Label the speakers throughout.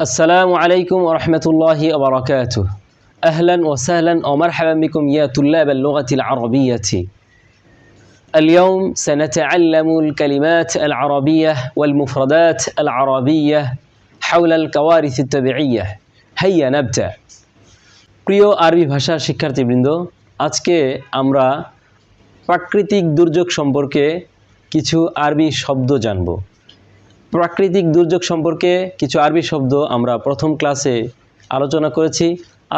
Speaker 1: السلام عليكم ورحمة الله وبركاته أهلا وسهلا ومرحبا بكم يا طلاب اللغة العربية اليوم سنتعلم الكلمات العربية والمفردات العربية حول الكوارث الطبيعية هيا نبدأ প্রিয় আরবি ভাষার শিক্ষার্থীবৃন্দ আজকে আমরা প্রাকৃতিক দুর্যোগ সম্পর্কে কিছু আরবি শব্দ জানব প্রাকৃতিক দুর্যোগ সম্পর্কে কিছু আরবি শব্দ আমরা প্রথম ক্লাসে আলোচনা করেছি।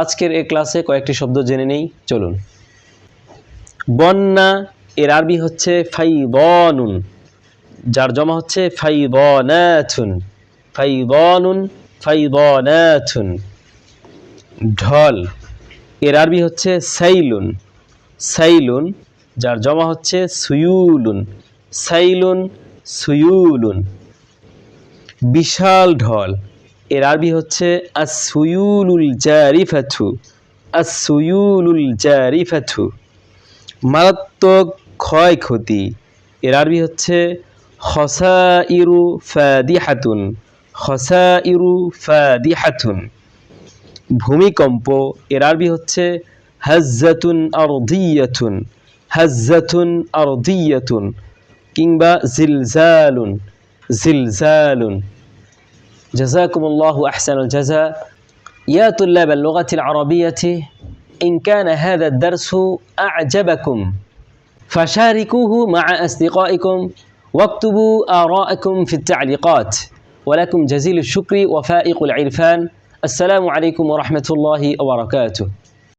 Speaker 1: আজকের এই ক্লাসে কয়েকটি শব্দ জেনে নেই, চলুন। বন্যা, এর আরবি হচ্ছে ফাইবনুন যার জমা হচ্ছে ফাইবনাথুন ফাইবনুন ফাইবনাথুন ঢল, এর আরবি হচ্ছে সাইলুন। সাইলুন, যার জমা হচ্ছে সুয়ুলুন সাইলুন সুয়ুলুন বিশাল ঢল। এর আরবি হচ্ছে আসুয়ুলুল জারিফাথু আসুয়ুলুল জারিফাথু মারাত্মক ক্ষয়ক্ষতি। এর আরবি হচ্ছে হসা ইরু ফাদিহাতুন। হসা ইরু ফাদিহাতুন। ভূমিকম্প। এর আরবি হচ্ছে হাজ্জাতুন আরদিয়াতুন। হাজ্জাতুন আরদিয়াতুন। কিংবা জিলজালুন। زلزال. جزاكم الله أحسن الجزاء. يا طلاب اللغة العربية إن كان هذا الدرس أعجبكم فشاركوه مع أصدقائكم واكتبوا آراءكم في التعليقات. ولكم جزيل الشكر وفائق العرفان. السلام عليكم ورحمة الله وبركاته.